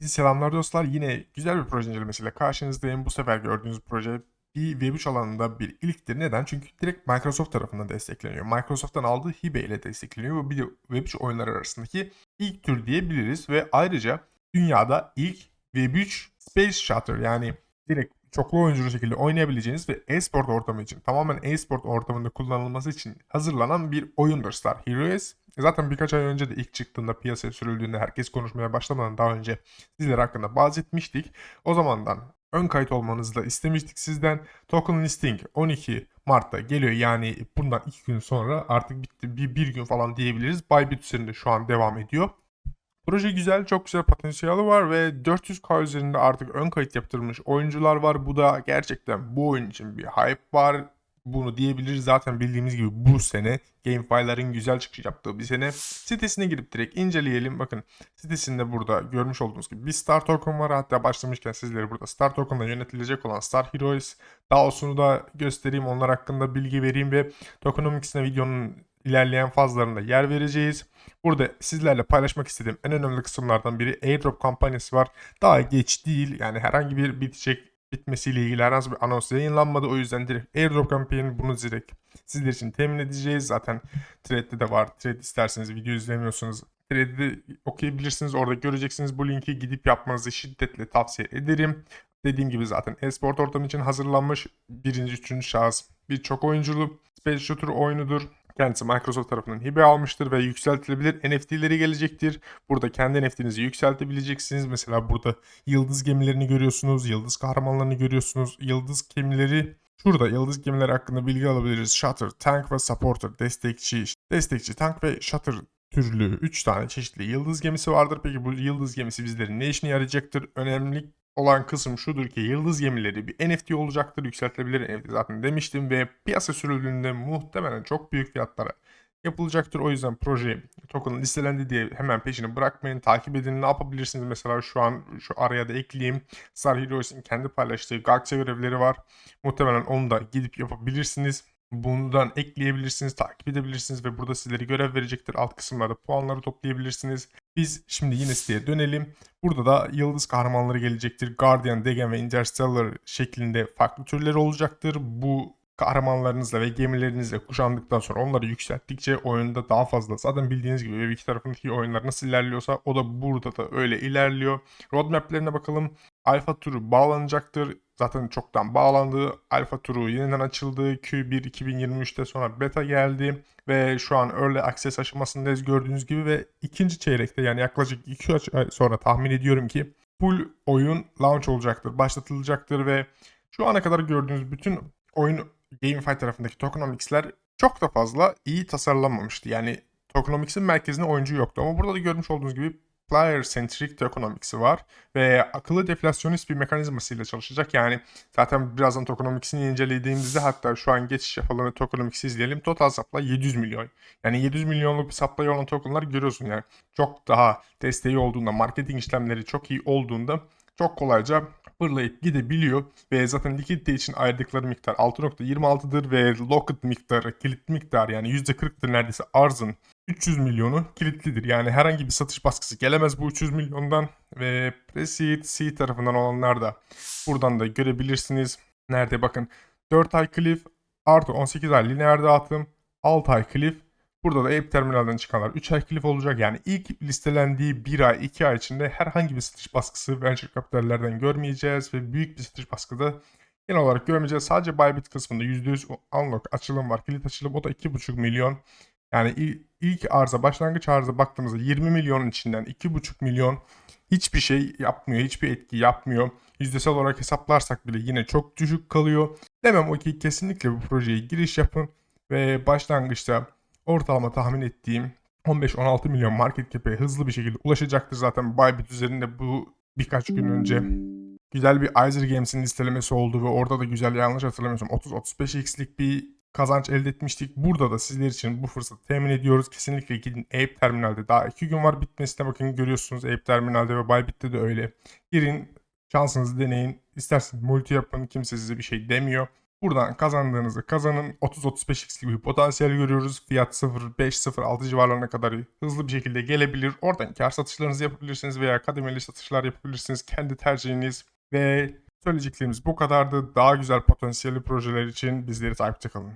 Selamlar dostlar. Yine güzel bir proje incelemesiyle karşınızdayım. Bu sefer gördüğünüz proje bir Web3 alanında bir ilktir. Neden? Çünkü direkt Microsoft tarafından destekleniyor. Microsoft'tan aldığı hibe ile destekleniyor. Bu bir de Web3 oyunları arasındaki ilk tür diyebiliriz ve ayrıca dünyada ilk Web3 Space Shuttle yani direkt çoklu oyunculu şekilde oynayabileceğiniz ve e-sport ortamı için tamamen e-sport ortamında kullanılması için hazırlanan bir oyundur Star Heroes. Zaten birkaç ay önce de ilk çıktığında piyasaya sürüldüğünde herkes konuşmaya başlamadan daha önce sizler hakkında bahsetmiştik. O zamandan ön kayıt olmanızı da istemiştik sizden. Token listing 12 Mart'ta geliyor yani bundan 2 gün sonra artık bitti bir, bir gün falan diyebiliriz. Bybit üzerinde şu an devam ediyor. Proje güzel, çok güzel potansiyeli var ve 400k üzerinde artık ön kayıt yaptırmış oyuncular var. Bu da gerçekten bu oyun için bir hype var. Bunu diyebiliriz zaten bildiğimiz gibi bu sene GameFi'ların güzel çıkış yaptığı bir sene. Sitesine girip direkt inceleyelim. Bakın sitesinde burada görmüş olduğunuz gibi bir Star Token var. Hatta başlamışken sizlere burada Star Token'la yönetilecek olan Star Heroes DAO'sunu da göstereyim. Onlar hakkında bilgi vereyim ve tokenomics'ine videonun ilerleyen fazlarında yer vereceğiz. Burada sizlerle paylaşmak istediğim en önemli kısımlardan biri airdrop kampanyası var. Daha geç değil yani herhangi bir bitecek bitmesiyle ilgili herhangi bir anons yayınlanmadı. O yüzden direkt airdrop kampanyasını bunu direkt sizler için temin edeceğiz. Zaten thread'de de var. Thread isterseniz video izlemiyorsunuz. Thread'i okuyabilirsiniz. Orada göreceksiniz. Bu linki gidip yapmanızı şiddetle tavsiye ederim. Dediğim gibi zaten e-sport ortamı için hazırlanmış birinci, üçüncü şahıs birçok oyunculu Space Shooter oyunudur. Kendisi Microsoft tarafından hibe almıştır ve yükseltilebilir NFT'leri gelecektir. Burada kendi NFT'nizi yükseltebileceksiniz. Mesela burada yıldız gemilerini görüyorsunuz, yıldız kahramanlarını görüyorsunuz. Yıldız gemileri Şurada yıldız gemileri hakkında bilgi alabiliriz. Shutter, Tank ve Supporter, destekçi, destekçi, tank ve Shutter türlü 3 tane çeşitli yıldız gemisi vardır. Peki bu yıldız gemisi bizlerin ne işine yarayacaktır? Önemli olan kısım şudur ki yıldız gemileri bir NFT olacaktır. Yükseltilebilir NFT zaten demiştim ve piyasa sürüldüğünde muhtemelen çok büyük fiyatlara yapılacaktır. O yüzden proje token listelendi diye hemen peşini bırakmayın. Takip edin. Ne yapabilirsiniz? Mesela şu an şu araya da ekleyeyim. Star Heroes'in kendi paylaştığı Galaxy görevleri var. Muhtemelen onu da gidip yapabilirsiniz. Bundan ekleyebilirsiniz, takip edebilirsiniz ve burada sizlere görev verecektir. Alt kısımlarda puanları toplayabilirsiniz. Biz şimdi yine siteye dönelim. Burada da yıldız kahramanları gelecektir. Guardian, Degen ve Interstellar şeklinde farklı türleri olacaktır. Bu kahramanlarınızla ve gemilerinizle kuşandıktan sonra onları yükselttikçe oyunda daha fazla zaten bildiğiniz gibi Web 2 tarafındaki oyunlar nasıl ilerliyorsa o da burada da öyle ilerliyor. Roadmap'lerine bakalım. Alfa turu bağlanacaktır. Zaten çoktan bağlandı. Alfa turu yeniden açıldı. Q1 2023'te sonra beta geldi ve şu an Early Access aşamasındayız gördüğünüz gibi ve ikinci çeyrekte yani yaklaşık 2 ay sonra tahmin ediyorum ki full oyun launch olacaktır, başlatılacaktır ve şu ana kadar gördüğünüz bütün oyun GameFi tarafındaki tokenomics'ler çok da fazla iyi tasarlanmamıştı. Yani tokenomics'in merkezinde oyuncu yoktu ama burada da görmüş olduğunuz gibi player centric tokenomics'i var ve akıllı deflasyonist bir mekanizmasıyla çalışacak. Yani zaten birazdan tokenomics'ini incelediğimizde hatta şu an geçiş yapalım ve tokenomics'i izleyelim. Total supply 700 milyon. Yani 700 milyonluk bir supply olan tokenlar görüyorsun yani. Çok daha desteği olduğunda, marketing işlemleri çok iyi olduğunda çok kolayca fırlayıp gidebiliyor ve zaten likidite için ayırdıkları miktar 6.26'dır ve locked miktarı, kilit miktar yani %40'dır neredeyse arzın 300 milyonu kilitlidir. Yani herhangi bir satış baskısı gelemez bu 300 milyondan ve Preseed C tarafından olanlar da buradan da görebilirsiniz. Nerede bakın 4 ay cliff artı 18 ay lineer dağıtım 6 ay cliff Burada da Ape terminalden çıkanlar 3 ay cliff olacak. Yani ilk listelendiği 1 ay 2 ay içinde herhangi bir satış baskısı venture kapitallerden görmeyeceğiz ve büyük bir satış baskıda genel olarak görmeyeceğiz. Sadece Bybit kısmında %100 unlock açılım var. Kilit açılım o da 2,5 milyon. Yani ilk arıza başlangıç arıza baktığımızda 20 milyonun içinden 2,5 milyon hiçbir şey yapmıyor. Hiçbir etki yapmıyor. Yüzdesel olarak hesaplarsak bile yine çok düşük kalıyor. Demem o ki kesinlikle bu projeye giriş yapın ve başlangıçta ortalama tahmin ettiğim 15-16 milyon market cap'e hızlı bir şekilde ulaşacaktır. Zaten Bybit üzerinde bu birkaç gün önce güzel bir Izer Games'in listelemesi oldu ve orada da güzel yanlış hatırlamıyorsam 30-35x'lik bir kazanç elde etmiştik. Burada da sizler için bu fırsatı temin ediyoruz. Kesinlikle gidin Ape Terminal'de. Daha 2 gün var bitmesine bakın görüyorsunuz. Ape Terminal'de ve Bybit'te de öyle. Girin şansınızı deneyin. İsterseniz multi yapın. Kimse size bir şey demiyor. Buradan kazandığınızı kazanın. 30-35x gibi bir potansiyel görüyoruz. Fiyat 0.5-0.6 civarlarına kadar hızlı bir şekilde gelebilir. Oradan kar satışlarınızı yapabilirsiniz veya kademeli satışlar yapabilirsiniz. Kendi tercihiniz ve söyleyeceklerimiz bu kadardı. Daha güzel potansiyelli projeler için bizleri takipte kalın.